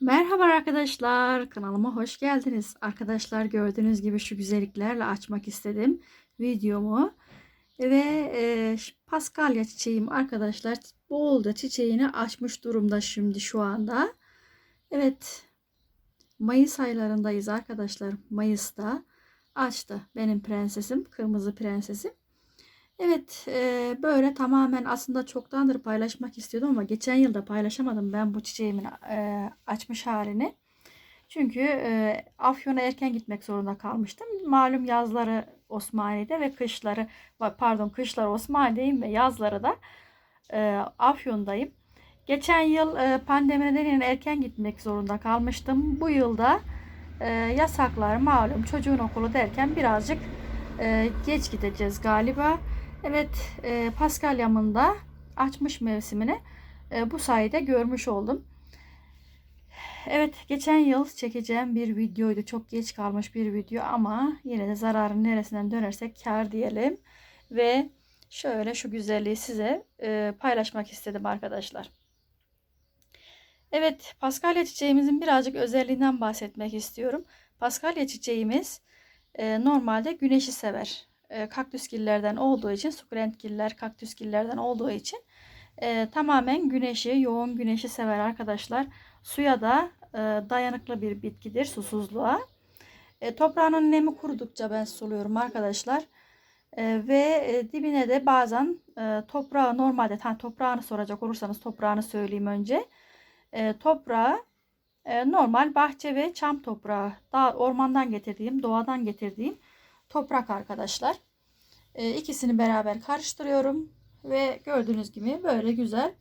Merhaba arkadaşlar, kanalıma hoş geldiniz. Arkadaşlar gördüğünüz gibi şu güzelliklerle açmak istedim videomu. Ve e, paskalya çiçeğim arkadaşlar bolca çiçeğini açmış durumda şimdi şu anda. Evet, Mayıs aylarındayız arkadaşlar. Mayıs'ta açtı benim prensesim, kırmızı prensesim. Evet, e, böyle tamamen aslında çoktandır paylaşmak istiyordum ama geçen yılda paylaşamadım ben bu çiçeğimin e, açmış halini. Çünkü e, Afyon'a erken gitmek zorunda kalmıştım. Malum yazları Osmaniye'de ve kışları pardon kışları Osmaniye'deyim ve yazları da e, Afyon'dayım. Geçen yıl e, pandemi nedeniyle erken gitmek zorunda kalmıştım. Bu yılda e, yasaklar malum çocuğun okulu derken birazcık e, geç gideceğiz galiba. Evet, e, Paskalya'mın da açmış mevsimini e, bu sayede görmüş oldum. Evet, geçen yıl çekeceğim bir videoydu. Çok geç kalmış bir video ama yine de zararın neresinden dönersek kar diyelim. Ve şöyle şu güzelliği size e, paylaşmak istedim arkadaşlar. Evet, Paskalya çiçeğimizin birazcık özelliğinden bahsetmek istiyorum. Paskalya çiçeğimiz e, normalde güneşi sever e, kaktüsgillerden olduğu için, sukulentgiller kaktüsgillerden olduğu için e, tamamen güneşi, yoğun güneşi sever arkadaşlar. Suya da e, dayanıklı bir bitkidir, susuzluğa. E, toprağının nemi kurudukça ben suluyorum arkadaşlar. E, ve e, dibine de bazen e, toprağı normalde, hani toprağını soracak olursanız toprağını söyleyeyim önce. E, toprağı e, normal bahçe ve çam toprağı, dağ, ormandan getirdiğim, doğadan getirdiğim toprak arkadaşlar. E, ikisini beraber karıştırıyorum. Ve gördüğünüz gibi böyle güzel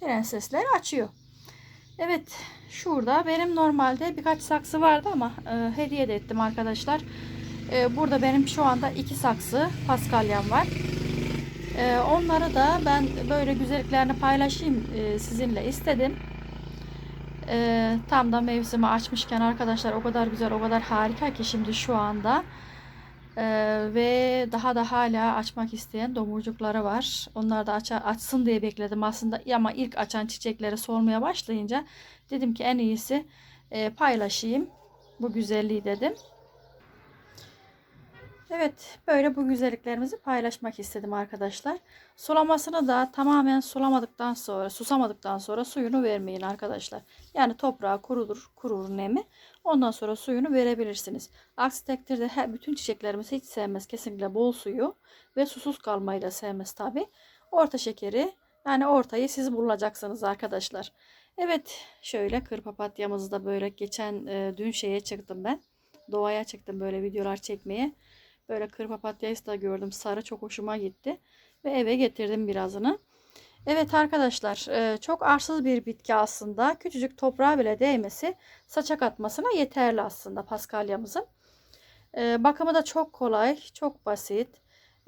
prensesler açıyor. Evet şurada benim normalde birkaç saksı vardı ama e, hediye de ettim arkadaşlar. E, burada benim şu anda iki saksı paskalyam var. E, onları da ben böyle güzelliklerini paylaşayım e, sizinle istedim. E, tam da mevsimi açmışken arkadaşlar o kadar güzel o kadar harika ki şimdi şu anda. Ee, ve daha da hala açmak isteyen domurcukları var. Onlar da aç, açsın diye bekledim aslında ama ilk açan çiçekleri solmaya başlayınca dedim ki en iyisi e, paylaşayım bu güzelliği dedim. Evet böyle bu güzelliklerimizi paylaşmak istedim arkadaşlar. Sulamasını da tamamen sulamadıktan sonra susamadıktan sonra suyunu vermeyin arkadaşlar. Yani toprağı kurudur kurur nemi. Ondan sonra suyunu verebilirsiniz. Aksi takdirde her, bütün çiçeklerimiz hiç sevmez kesinlikle bol suyu ve susuz kalmayı da sevmez tabi. Orta şekeri yani ortayı siz bulacaksınız arkadaşlar. Evet şöyle kır papatyamızı da böyle geçen e, dün şeye çıktım ben. Doğaya çıktım böyle videolar çekmeye. Böyle kır papatyayı da gördüm. Sarı çok hoşuma gitti. Ve eve getirdim birazını. Evet arkadaşlar e, çok arsız bir bitki aslında. Küçücük toprağa bile değmesi saçak atmasına yeterli aslında paskalyamızın. E, bakımı da çok kolay, çok basit.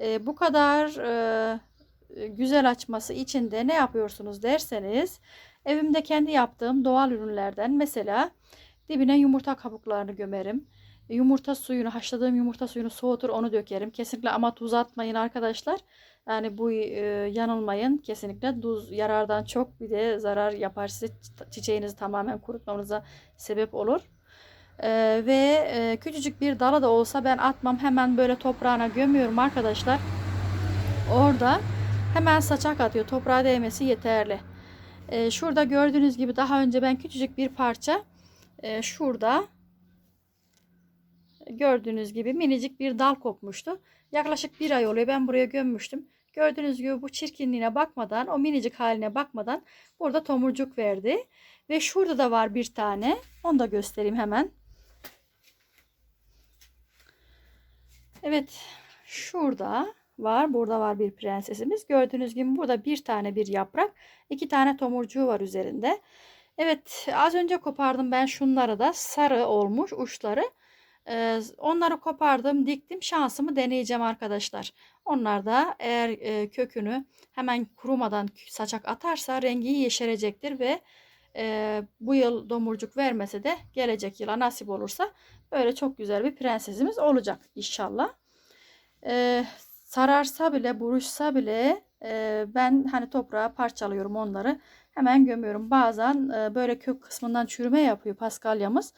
E, bu kadar güzel açması için de ne yapıyorsunuz derseniz evimde kendi yaptığım doğal ürünlerden mesela dibine yumurta kabuklarını gömerim yumurta suyunu haşladığım yumurta suyunu soğutur onu dökerim. Kesinlikle ama tuz atmayın arkadaşlar. Yani bu e, yanılmayın. Kesinlikle tuz yarardan çok bir de zarar yapar size çiçeğinizi tamamen kurutmanıza sebep olur. E, ve e, küçücük bir dala da olsa ben atmam hemen böyle toprağına gömüyorum arkadaşlar. Orada hemen saçak atıyor. Toprağa değmesi yeterli. E, şurada gördüğünüz gibi daha önce ben küçücük bir parça e, şurada gördüğünüz gibi minicik bir dal kopmuştu. Yaklaşık bir ay oluyor ben buraya gömmüştüm. Gördüğünüz gibi bu çirkinliğine bakmadan o minicik haline bakmadan burada tomurcuk verdi. Ve şurada da var bir tane. Onu da göstereyim hemen. Evet şurada var. Burada var bir prensesimiz. Gördüğünüz gibi burada bir tane bir yaprak. iki tane tomurcuğu var üzerinde. Evet az önce kopardım ben şunları da sarı olmuş uçları onları kopardım, diktim. Şansımı deneyeceğim arkadaşlar. Onlar da eğer kökünü hemen kurumadan saçak atarsa rengi yeşerecektir ve bu yıl domurcuk vermese de gelecek yıla nasip olursa böyle çok güzel bir prensesimiz olacak inşallah. sararsa bile, buruşsa bile ben hani toprağa parçalıyorum onları. Hemen gömüyorum. Bazen böyle kök kısmından çürüme yapıyor paskalyamız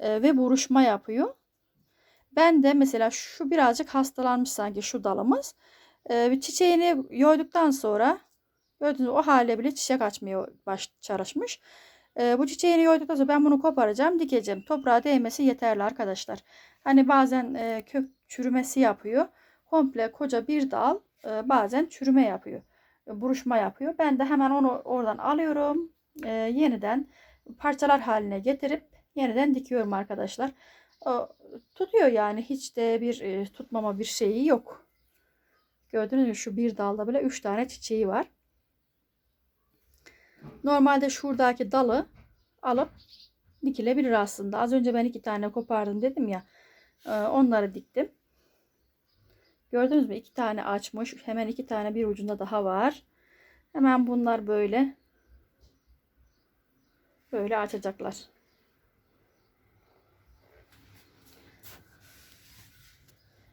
ve buruşma yapıyor. Ben de mesela şu birazcık hastalanmış sanki şu dalımız. E, çiçeğini yoyduktan sonra gördüğünüz o hale bile çiçek açmaya baş çalışmış. E, bu çiçeğini yoyduktan sonra ben bunu koparacağım, dikeceğim. Toprağa değmesi yeterli arkadaşlar. Hani bazen e, kök çürümesi yapıyor. Komple koca bir dal e, bazen çürüme yapıyor. E, buruşma yapıyor. Ben de hemen onu oradan alıyorum. E, yeniden parçalar haline getirip yeniden dikiyorum arkadaşlar. Tutuyor yani hiç de bir e, tutmama bir şeyi yok. Gördünüz mü şu bir dalda bile 3 tane çiçeği var. Normalde şuradaki dalı alıp dikilebilir aslında. Az önce ben iki tane kopardım dedim ya. E, onları diktim. Gördünüz mü? iki tane açmış. Hemen iki tane bir ucunda daha var. Hemen bunlar böyle böyle açacaklar.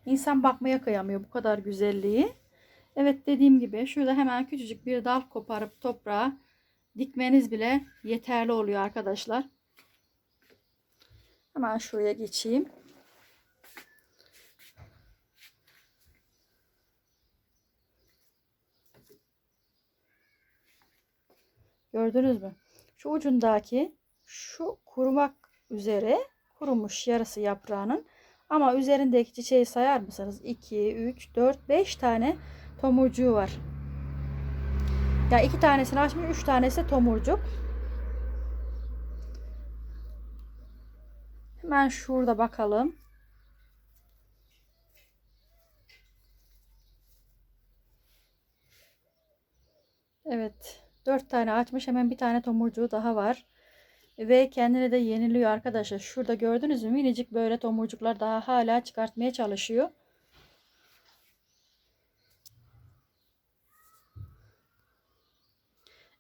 İnsan bakmaya kıyamıyor bu kadar güzelliği. Evet dediğim gibi şurada hemen küçücük bir dal koparıp toprağa dikmeniz bile yeterli oluyor arkadaşlar. Hemen şuraya geçeyim. Gördünüz mü? Şu ucundaki şu kurumak üzere kurumuş yarısı yaprağının ama üzerindeki çiçeği sayar mısınız? 2, 3, 4, 5 tane tomurcuğu var. Ya iki tanesini açmış, üç tanesi tomurcuk. Hemen şurada bakalım. Evet. Dört tane açmış. Hemen bir tane tomurcuğu daha var. Ve kendini de yeniliyor arkadaşlar. Şurada gördünüz mü? Minicik böyle tomurcuklar daha hala çıkartmaya çalışıyor.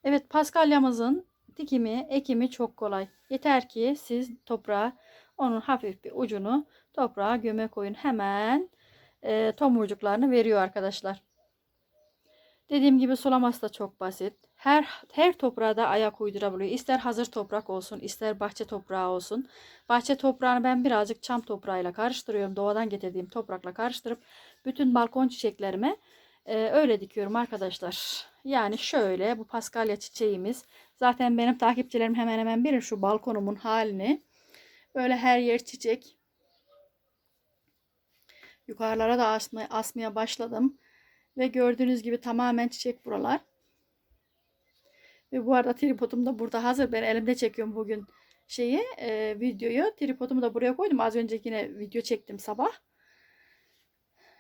Evet paskalyamızın dikimi, ekimi çok kolay. Yeter ki siz toprağa onun hafif bir ucunu toprağa göme koyun. Hemen e, tomurcuklarını veriyor arkadaşlar. Dediğim gibi sulaması da çok basit. Her her toprağa da ayak uydurabiliyor. İster hazır toprak olsun, ister bahçe toprağı olsun. Bahçe toprağını ben birazcık çam toprağıyla karıştırıyorum. Doğadan getirdiğim toprakla karıştırıp bütün balkon çiçeklerime e, öyle dikiyorum arkadaşlar. Yani şöyle bu paskalya çiçeğimiz. Zaten benim takipçilerim hemen hemen bilir şu balkonumun halini. Böyle her yer çiçek. Yukarılara da asmaya, asmaya başladım. Ve gördüğünüz gibi tamamen çiçek buralar. Ve bu arada tripodum da burada hazır. Ben elimde çekiyorum bugün şeyi e, videoyu. Tripodumu da buraya koydum. Az önce yine video çektim sabah.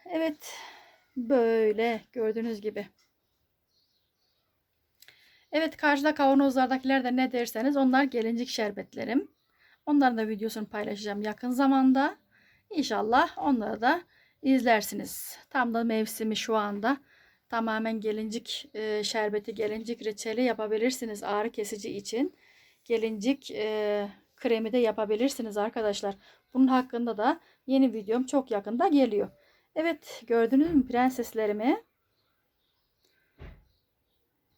Evet. Böyle gördüğünüz gibi. Evet karşıda kavanozlardakiler de ne derseniz onlar gelincik şerbetlerim. Onların da videosunu paylaşacağım yakın zamanda. İnşallah onları da izlersiniz. Tam da mevsimi şu anda. Tamamen gelincik e, şerbeti, gelincik reçeli yapabilirsiniz ağrı kesici için. Gelincik e, kremi de yapabilirsiniz arkadaşlar. Bunun hakkında da yeni videom çok yakında geliyor. Evet gördünüz mü prenseslerimi?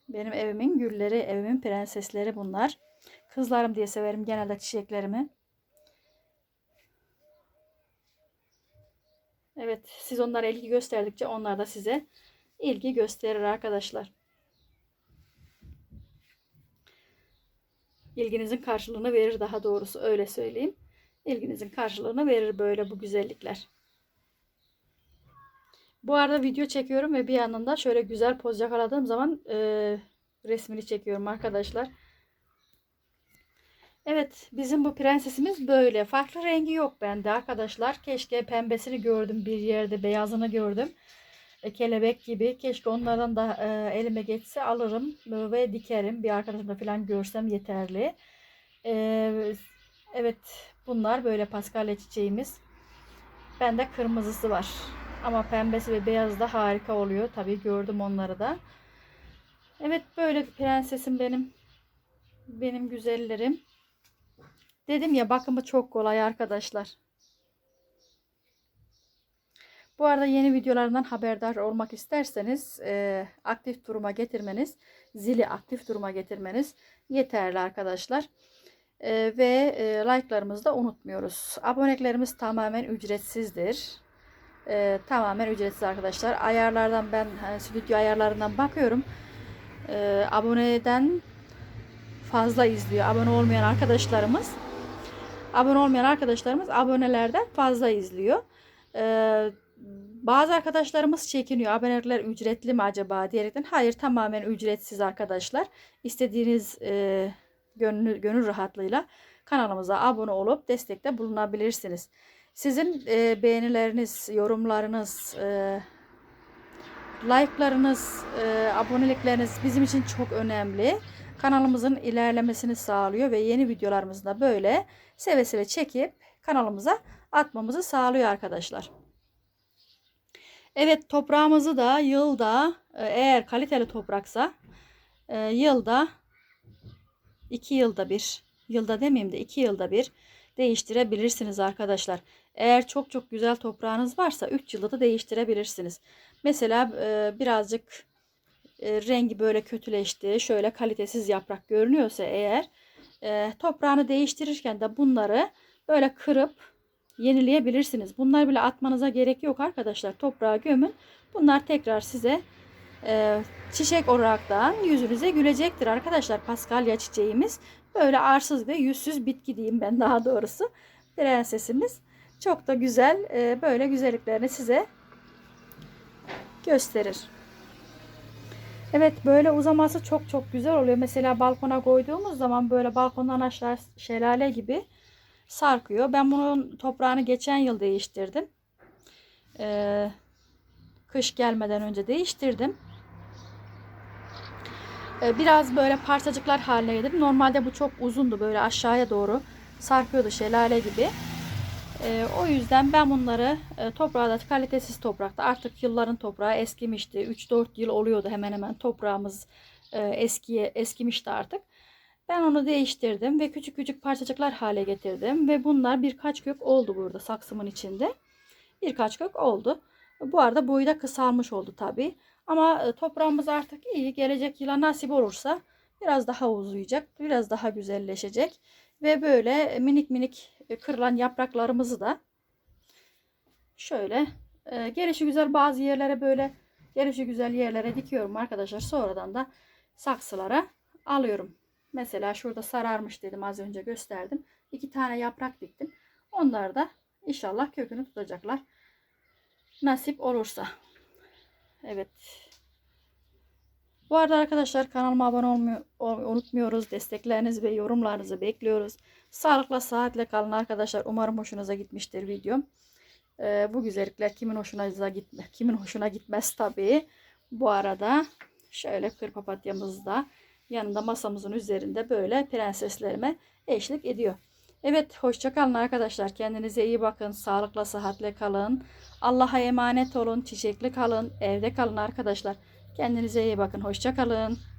Benim evimin gülleri, evimin prensesleri bunlar. Kızlarım diye severim genelde çiçeklerimi. Evet siz onlara ilgi gösterdikçe onlar da size ilgi gösterir arkadaşlar. İlginizin karşılığını verir daha doğrusu öyle söyleyeyim. İlginizin karşılığını verir böyle bu güzellikler. Bu arada video çekiyorum ve bir yandan da şöyle güzel poz yakaladığım zaman e, resmini çekiyorum arkadaşlar. Evet bizim bu prensesimiz böyle. Farklı rengi yok bende arkadaşlar. Keşke pembesini gördüm bir yerde beyazını gördüm. E, kelebek gibi. Keşke onlardan da e, elime geçse alırım ve dikerim. Bir arkadaşımda falan görsem yeterli. E, evet bunlar böyle paskalya çiçeğimiz. Bende kırmızısı var. Ama pembesi ve beyazı da harika oluyor. Tabii gördüm onları da. Evet böyle prensesim benim. Benim güzellerim. Dedim ya bakımı çok kolay arkadaşlar. Bu arada yeni videolarından haberdar olmak isterseniz e, aktif duruma getirmeniz, zili aktif duruma getirmeniz yeterli arkadaşlar. E, ve e, like'larımızı da unutmuyoruz. Aboneliklerimiz tamamen ücretsizdir. E, tamamen ücretsiz arkadaşlar. Ayarlardan ben hani stüdyo ayarlarından bakıyorum. E, aboneden fazla izliyor. Abone olmayan arkadaşlarımız abone olmayan arkadaşlarımız abonelerden fazla izliyor. Ee, bazı arkadaşlarımız çekiniyor. Abonelikler ücretli mi acaba diyerekten. Hayır tamamen ücretsiz arkadaşlar. İstediğiniz e, gönül, gönül rahatlığıyla kanalımıza abone olup destekte bulunabilirsiniz. Sizin e, beğenileriniz, yorumlarınız, e, like'larınız, e, abonelikleriniz bizim için çok önemli. Kanalımızın ilerlemesini sağlıyor ve yeni videolarımızı da böyle seve seve çekip kanalımıza atmamızı sağlıyor arkadaşlar. Evet toprağımızı da yılda e, eğer kaliteli topraksa e, yılda 2 yılda bir yılda demeyeyim de 2 yılda bir değiştirebilirsiniz arkadaşlar. Eğer çok çok güzel toprağınız varsa 3 yılda da değiştirebilirsiniz. Mesela e, birazcık rengi böyle kötüleşti, şöyle kalitesiz yaprak görünüyorsa eğer toprağını değiştirirken de bunları böyle kırıp yenileyebilirsiniz. Bunlar bile atmanıza gerek yok arkadaşlar. Toprağa gömün. Bunlar tekrar size e, çiçek olaraktan yüzünüze gülecektir arkadaşlar. Paskalya çiçeğimiz böyle arsız ve yüzsüz bitki diyeyim ben daha doğrusu. Prensesimiz çok da güzel e, böyle güzelliklerini size gösterir. Evet böyle uzaması çok çok güzel oluyor. Mesela balkona koyduğumuz zaman böyle balkondan aşağı şelale gibi sarkıyor. Ben bunun toprağını geçen yıl değiştirdim. Ee, kış gelmeden önce değiştirdim. Ee, biraz böyle parçacıklar haline getirdim. Normalde bu çok uzundu. Böyle aşağıya doğru sarkıyordu şelale gibi. Ee, o yüzden ben bunları e, toprağa kalitesiz toprakta artık yılların toprağı eskimişti. 3-4 yıl oluyordu hemen hemen toprağımız e, eskiye eskimişti artık. Ben onu değiştirdim ve küçük küçük parçacıklar hale getirdim. Ve bunlar birkaç kök oldu burada saksımın içinde. Birkaç kök oldu. Bu arada boyu da kısalmış oldu tabi. Ama e, toprağımız artık iyi. Gelecek yıla nasip olursa biraz daha uzayacak. Biraz daha güzelleşecek. Ve böyle minik minik e, kırılan yapraklarımızı da şöyle e, gelişi güzel bazı yerlere böyle gelişi güzel yerlere dikiyorum arkadaşlar. Sonradan da saksılara alıyorum. Mesela şurada sararmış dedim az önce gösterdim. İki tane yaprak diktim. Onlar da inşallah kökünü tutacaklar. Nasip olursa. Evet. Bu arada arkadaşlar kanalıma abone olmayı unutmuyoruz. Desteklerinizi ve yorumlarınızı bekliyoruz. Sağlıkla saatle kalın arkadaşlar. Umarım hoşunuza gitmiştir videom. Ee, bu güzellikler kimin hoşuna gitme, kimin hoşuna gitmez tabii. Bu arada şöyle kır papatyamız da yanında masamızın üzerinde böyle prenseslerime eşlik ediyor. Evet hoşçakalın arkadaşlar. Kendinize iyi bakın. Sağlıkla sıhhatle kalın. Allah'a emanet olun. Çiçekli kalın. Evde kalın arkadaşlar. Kendinize iyi bakın. Hoşçakalın.